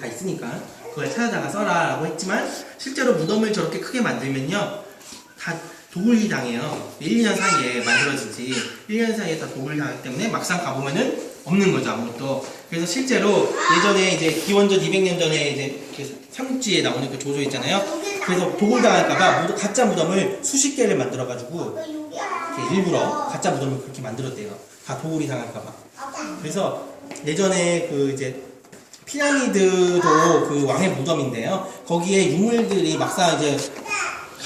다 있으니까 그걸 찾아다가 써라 라고 했지만 실제로 무덤을 저렇게 크게 만들면요. 다 도굴이 당해요. 1, 2년 사이에 만들어지지 1년 사이에 다 도굴이 당하기 때문에 막상 가보면은 없는 거죠 아무것도. 그래서 실제로 예전에 이제 기원전 200년 전에 이제 그 삼국지에 나오는 그 조조 있잖아요. 그래서 도굴 당할까봐 무덤- 가짜 무덤을 수십 개를 만들어가지고 일부러 가짜 무덤을 그렇게 만들었대요. 다 도굴이 당할까봐. 그래서 예전에 그 이제 피라미드도 그 왕의 무덤인데요. 거기에 유물들이 막상 이제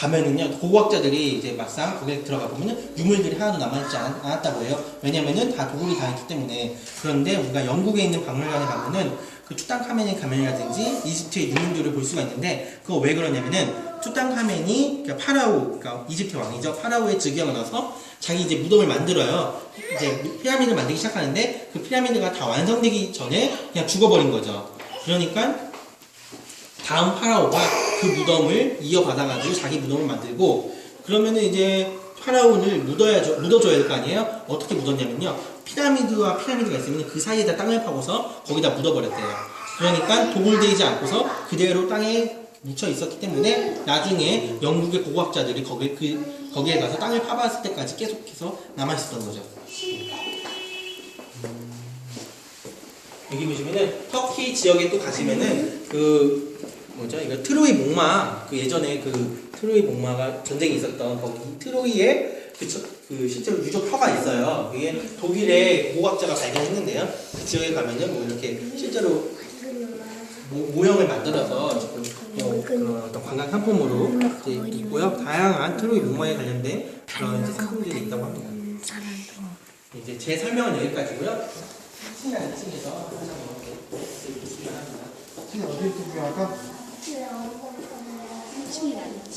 가면은요, 고고학자들이 이제 막상 거기에 들어가 보면은 유물들이 하나도 남아있지 않, 않았다고 해요. 왜냐면은 다 도굴이 당했기 때문에. 그런데 우리가 영국에 있는 박물관에 가면은 그 투탕카멘의 가면이라든지 이집트의 유물들을 볼 수가 있는데 그거 왜 그러냐면은 투탕카멘이 그러니까 파라오, 그러니까 이집트 왕이죠. 파라오의 즉위하고 나서 자기 이제 무덤을 만들어요. 이제 피라미드를 만들기 시작하는데 그 피라미드가 다 완성되기 전에 그냥 죽어버린 거죠. 그러니까 다음 파라오가 그 무덤을 이어받아가지고 자기 무덤을 만들고 그러면은 이제 파라오를 묻어야죠, 묻어줘야 될 거 아니에요? 어떻게 묻었냐면요. 피라미드와 피라미드가 있으면 그 사이에다 땅을 파고서 거기다 묻어버렸대요. 그러니까 도굴되지 않고서 그대로 땅에 묻혀 있었기 때문에 나중에 영국의 고고학자들이 거기 그 거기에 가서 땅을 파봤을 때까지 계속해서 남아 있었던 거죠. 여기 보시면은 터키 지역에 또 가시면은 그 뭐죠? 이거 트로이 목마 그 예전에 그 트로이 목마가 전쟁이 있었던 거기 트로이에 그, 저- 그 실제로 유적 화가 있어요. 그게 독일의 고고학자가 발견했는데요. 그 지역에 가면은 뭐 이렇게 실제로 모, 형을 만들어서 지금 뭐 그런 어떤 관광 상품으로 이제 있고요. 다양한 트로이 목마에 관련된 그런 이제 상품들이 있다고 합니다. 이제 제 설명은 여기까지고요. 1층이나 2층에서 항상 이렇게 합니다. 지금 어디 있을까? 층이라니.